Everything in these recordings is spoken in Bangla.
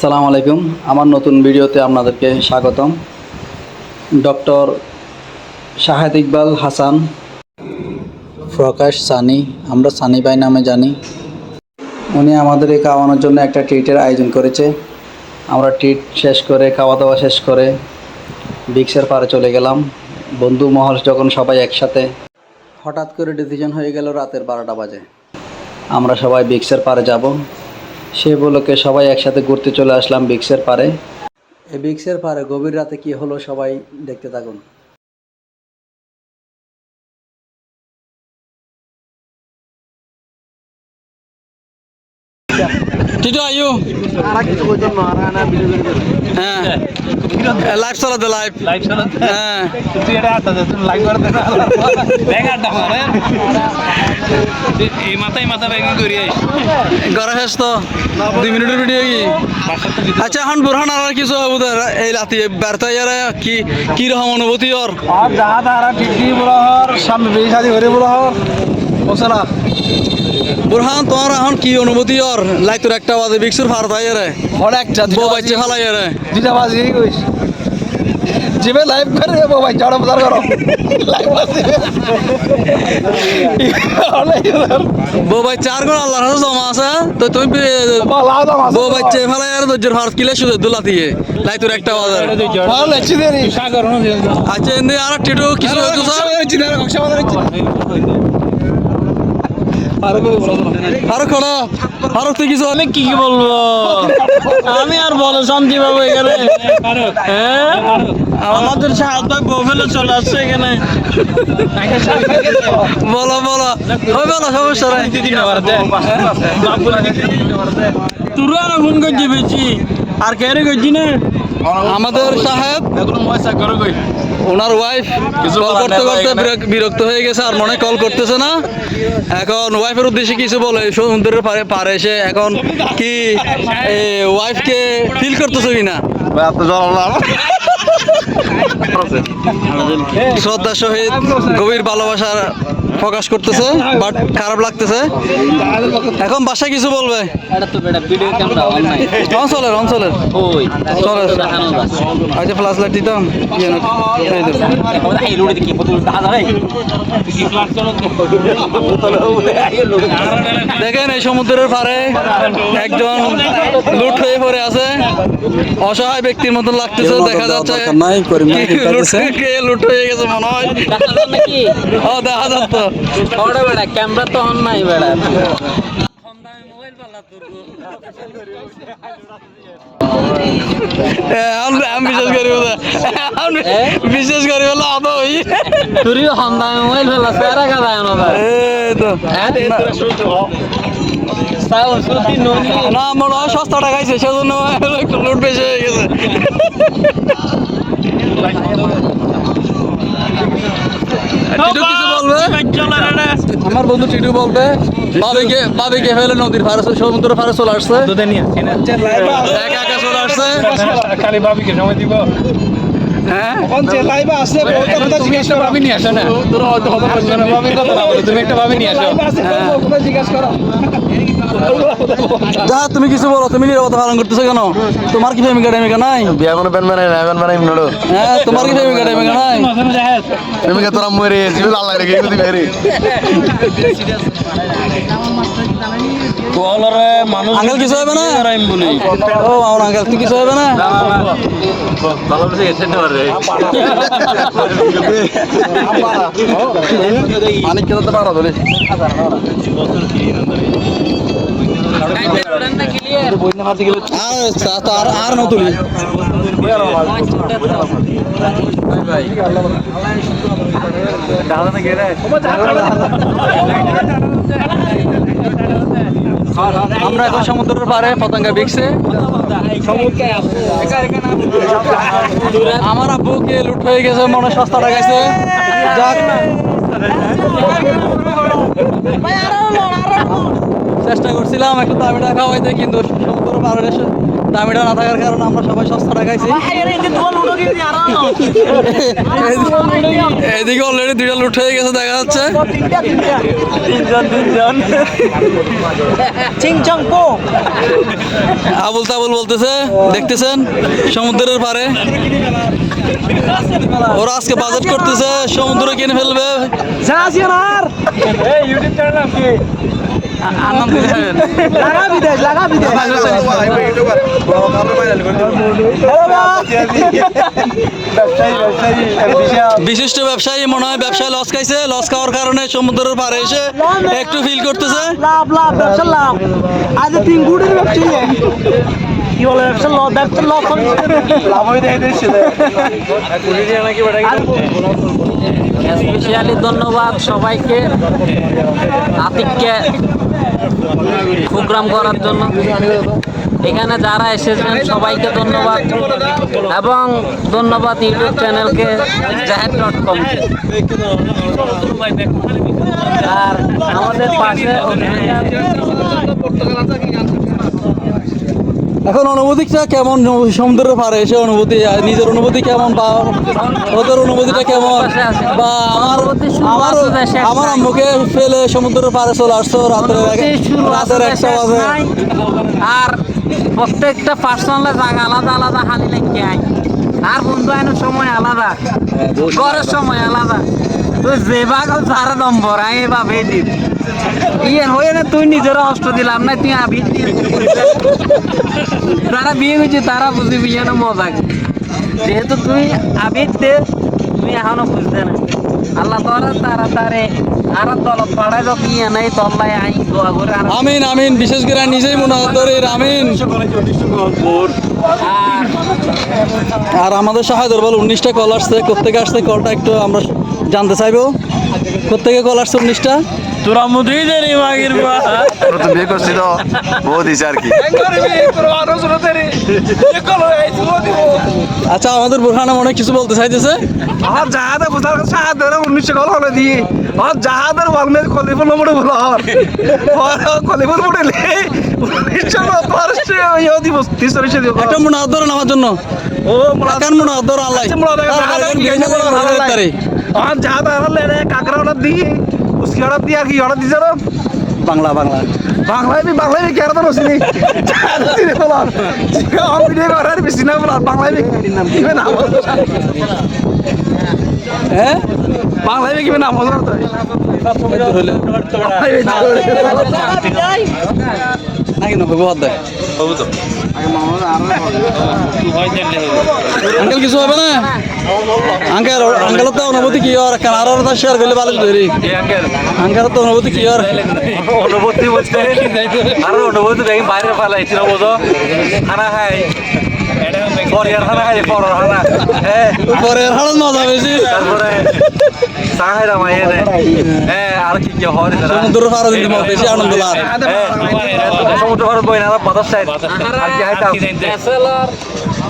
আসসালামু আলাইকুম। আমার নতুন ভিডিওতে আপনাদেরকে স্বাগতম। ডক্টর শাহেদ ইকবাল হাসান, প্রকাশ সানি, আমরা সানি ভাই নামে জানি। উনি আমাদের এই খাওয়ানোর জন্য একটা ট্রিটের আয়োজন করেছে। আমরা ট্রিট শেষ করে খাওয়া দাওয়া শেষ করে বিক্সের পারে চলে গেলাম। বন্ধু মহল যখন সবাই একসাথে হঠাৎ করে ডিসিশন হয়ে গেল রাতের বারোটা বাজে। আমরা সবাই বিক্সের পারে যাব। সে বলকে সবাই একসাথে ঘুরতে চলে আসলাম বিক্সের পারে এই বিক্সের পারে গভীর রাতে কি হলো সবাই দেখতে থাকুন। টিটু আয়ু হ্যাঁ লাইভ চালাতে লাইভ লাইভ চালাতে হ্যাঁ তুই এটা আটটা দে তুমি লাইভ করতে না ব্যাগ আটটা মারে এই মাথায় মাথা ব্যাগ করি আইস ঘরে শেষ তো দুই মিনিটের ভিডিও কি আচ্ছা এখন বুরহান আর কিছু ওদের এই রাতে ব্যর্থ ইয়ারে কি কি রকম অনুভূতি ওর আর যা তারা টিটি বড় হর সামনে বেশি সাজি করে বড় হর ওসলা বুরহান তোমার এখন কি অনুভূতি? ওর লাই তোর একটা বাজে বিক্সুর ফার তাই রে একটা বউ বাচ্চা ফালাই রে দুটা বাজি কইস জিবে লাইভ করে ও ভাই চড়া বাজার করো বউ বাচ্চা আর কোন আল্লাহর হাতে জমা আছে তো তুমি লাও দাম আছে বউ আর দজ্জের ফার কিলে শুধু দুলা দিয়ে। লাই তোর একটা বাজে। ভালো লাগছে দেরি সাগর আচ্ছা এমনি আর টিটু কিছু তুই কিছু আমি কি কি বলব? আমি আর বলো শান্তি পাবো এখানে। হ্যাঁ? আমাদের সাহায্য ভাই বউ চলে আসছে এখানে। বলো বলো। ওই বলো সমস্যা নাই। তুরু আর ফোন করছি বেশি। আর কে রে করছি না? আমাদের সাহেব ময়সা করো কই? ওনার ওয়াইফ কল করতে করতে বিরক- বিরক্ত হয়ে গেছে আর মনে কল করতেছে না। এখন ওয়াইফের উদ্দেশ্যে কিছু বলে সমুদ্রের পারে পারে এসে এখন কি ওয়াইফকে ফিল করতেছো কিনা? শ্রদ্ধা সহিত গভীর ভালোবাসার প্রকাশ করতেছে বাট খারাপ লাগতেছে। এখন বাসায় কিছু বলবে? এটা তো বেটা ভিডিও ক্যামেরা অন নাই। অঞ্চলের অঞ্চলের চলে আচ্ছা ফ্লাশ লাইট দিতাম দেখেন এই সমুদ্রের পারে একজন লুট হয়ে পড়ে আছে। অসহায় ব্যক্তির মতন লাগতেছে দেখা যাচ্ছে কি লুট- হয়ে গেছে মনে হয়। দেখা যায় নাকি? ও দেখা যাচ্ছে। ওটা বেটা ক্যামেরা তো অন নাই আমি বিশ্বাস করি বলে অত ওই তুই হন্দা মোবাইল ফেলা সেরা কাদা না মনে হয় সস্তা টাকাইছে সেজন্য একটু লুট বেশি হয়ে গেছে। টিটু কিছু বলবে? আমার বন্ধু টিটু বলবে বাবিকে বাবিকে ফেলে নদীর ফারে সমুদ্র ফারে চলে আসছে। একা একা চলে আসছে। খালি বাবিকে সময় দিব। হ্যাঁ? লাইভ আছে কথা জিজ্ঞেস করো? ভাবি নিয়ে আসো না। তোর হয়তো কথা না ভাবি কথা না বলে তুমি একটা ভাবি নিয়ে আসো। জিজ্ঞেস করো? যা তুমি কিছু বলো তুমি নিরাপত্তা পালন করতেছো কেন? তোমার কি প্রেমিকা টেমিকা নাই? বিয়া কোনো প্যান বানাই না প্যান বানাই নড়ো। হ্যাঁ তোমার কি প্রেমিকা টেমিকা নাই? প্রেমিকা তোরা মরে জিবি আল্লাহ রেখে দিবে রে আঙ্কেল কিছু হবে না? ও আমার আঙ্কেল তুই কিছু হবে না? ভালো করে গেছে না অনেক কেউ তো পারো ধরে। আর আর আর নতুন আমরা এখন সমুদ্রের পারে পতঙ্গা বিকছে। আমার আব্বুকে লুট হয়ে গেছে, মনে সস্তা লাগাইছে। যাক। চেষ্টা করছিলাম একটু দামি টাকা খাওয়াইতে কিন্তু সমুদ্র এসে দামিটা না থাকার কারণে আমরা সবাই সস্তাটা খাইছি। এদিকে অলরেডি দুইটা লুট হয়ে গেছে দেখা যাচ্ছে। তিনজন তিনজন। চিংচং পো। আবুল তাবুল বলতেছে দেখতেছেন সমুদ্রের পারে? ওরা আজকে বাজেট করতেছে সমুদ্র কিনে ফেলবে। ইউটিউব চ্যানেল নাম কি? আনন্দ দেবেন লাগা বিদেশ লাগা বিদেশ বিশিষ্ট ব্যবসায়ী মনে হয় ব্যবসায় লস খাইছে লস খাওয়ার কারণে সমুদ্রের পারে এসে একটু ফিল করতেছে। লাভ লাভ ব্যবসা লাভ। আজ তিন কোটির ব্যবসা কি বলে ব্যবসা লাভ ব্যবসা লাভ লাভ হয়ে স্পেশালি ধন্যবাদ সবাইকে আতিককে প্রোগ্রাম করার জন্য। এখানে যারা এসেছেন, সবাইকে ধন্যবাদ এবং ধন্যবাদ ইউটিউব চ্যানেলকে জাহেদ ডট কম আর আমাদের পাশে এখন অনুভূতিটা কেমন? সমুদ্রের পারে এসে অনুভূতি নিজের অনুভূতি কেমন বা ওদের অনুভূতিটা কেমন? বা আমার আমার আমার আম্মুকে ফেলে সমুদ্রের পারে চলে আসতো রাতের রাতের একটা বাজে। আর প্রত্যেকটা পার্সোনাল জায়গা আলাদা আলাদা হালি লেগে আয়। আর বন্ধু আইনের সময় আলাদা। ঘরের সময় আলাদা। তুই যে ভাগ সারা নম্বর আমি এভাবে দিন। ইয়ে হয়ে না, তুই নিজের অস্ত্র দিলাম না, তুই আবি। তারা বিয়ে হয়েছে, তারা বুঝবি ইয়ে না মজা যেহেতু তুই আবির দে তুই এখনও বুঝতে না। আল্লাহ তারা তাড়াতাড়ি আর দলত পাড়ায় তো কি নাই, তল্লায় আই দোয়া করে আমিন আমিন, বিশেষ করে নিজেই মনে হতো আমিন। আর আমাদের সাহায্য বল উনিশটা কল আসছে কোথেকে আসছে কলটা একটু আমরা জানতে চাইব। কোথেকে কল আসছে উনিশটা? তোরা মুதுই দেরি মাগির বা প্রথম বিয়ে করছি তো? বউ দিছে আর কি? আচ্ছা আমাদের বোরহানা অনেক কিছু বলতে চাইতেছে। আর জাহাদে বুঝার সাহাদের উনিশশো কল হলে দিয়ে আর জাহাদের বলমে কলিপুর নম্বরে বলো। আর কলিপুর মোড়ে উনিশশো পারছে ইয়ে দিব তিরিশ দিব একটা মনে হাত ধরেন আমার জন্য। ও মোলা মনে ধরো আল্লাহ। আর জাহাদ রে কাকরা অর্ডার দিয়ে অর্ডার দিয়ে আর কি অর্ডার দিছে না বাংলা বাংলা। বাংলায় বি বাংলায় বি কেন তো নসিনি বলার আমি ভিডিও করার বেশি না বলার বাংলায় বি নাম কি নাম হ্যাঁ বাংলায় বি কি নাম হলো তো নাকি নব্বই বাদ দেয় আঙ্কেল কিছু হবে না? আঙ্কেল আঙ্কেলের তো অনুভূতি কি আর? কেন আরও তা শেয়ার করলে ভালো ধরি আঙ্কেলের তো অনুভূতি কি আর? অনুভূতি বলতে আর অনুভূতি দেখি বাইরে বোঝো? খানা খাই। খানা খাই পরের খানা। হ্যাঁ মজা বেশি। তারপরে হ্যাঁ আর কি কি হয় সমুদ্র পাড়া দিতে আমার বেশি আনন্দ লাগ। সমুদ্র বই না বাতাস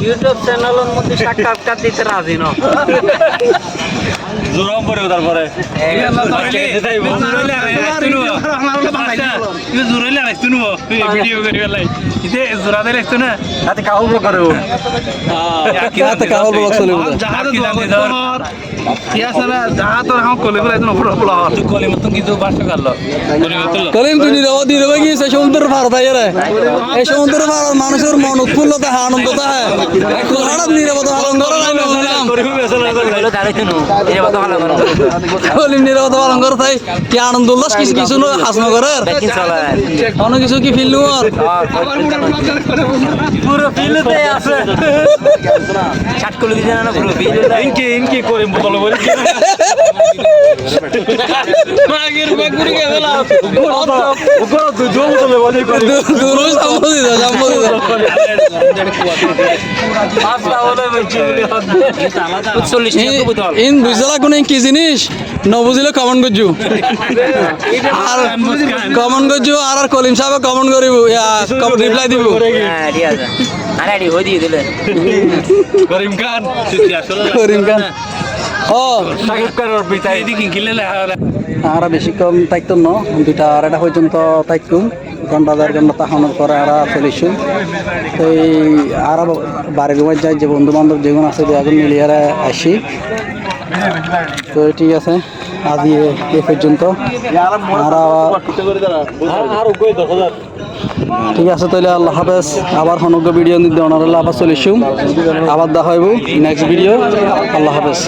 ইউটিউব চ্যানেলের মধ্যে সাক্ষাৎকার দিতে রাজি ন জোরম পরে তারপরে হাতে কাহুল করে হাতে কাহল বলক চলে বলে কলিম তুই নিরব নিরব গিয়েছে সমুদ্রের পাড়া তাই রে এই সমুদ্রের পাড়ার মানুষের মন উৎফুল্লতা হয় আনন্দতা হয় হঠাৎ নিরবতা পালন করে না কলিম পালন করে তাই কি আনন্দ উল্লাস কিছু কিছু হাসন করে অন্য কিছু কি ফিল পুরো ফিলতে আছে। করে না পুরো ফিল ইনকি ইনকি করে বোতল করে মাগের বাগুরি গেল জো বোতল বলে? করে দাও দাও বোতল ইন বুঝলা কোন কি জিনিস? ন বুঝলে কমন করছু আর কমন করছু আর আর কলিম সাহেব কমন করিব। রিপ্লাই দিব। ঠিক আছে। আরে আরে দিয়ে দিলে। করিম খান করিম খান। ও। সাকিব খানের পিতা এদিকে গিলে আর বেশিক্ষণ ন দুইটা আড়াইটা পর্যন্ত তাইকুম ঘণ্টা দেড় ঘণ্টা তাহানোর পরে আর চলিছু এই আর বাড়ির ঘুমাই যাই যে বন্ধু বান্ধব যেগুলো আছে বেগুন মিলিয়ে আসি। তো ঠিক আছে। আজ এ পর্যন্ত। ঠিক আছে, তাহলে আল্লাহ হাফেজ। আবার সমগ্র ভিডিও অনার আবার চলিছু আবার দেখা হইব নেক্সট ভিডিও আল্লাহ হাফেজ।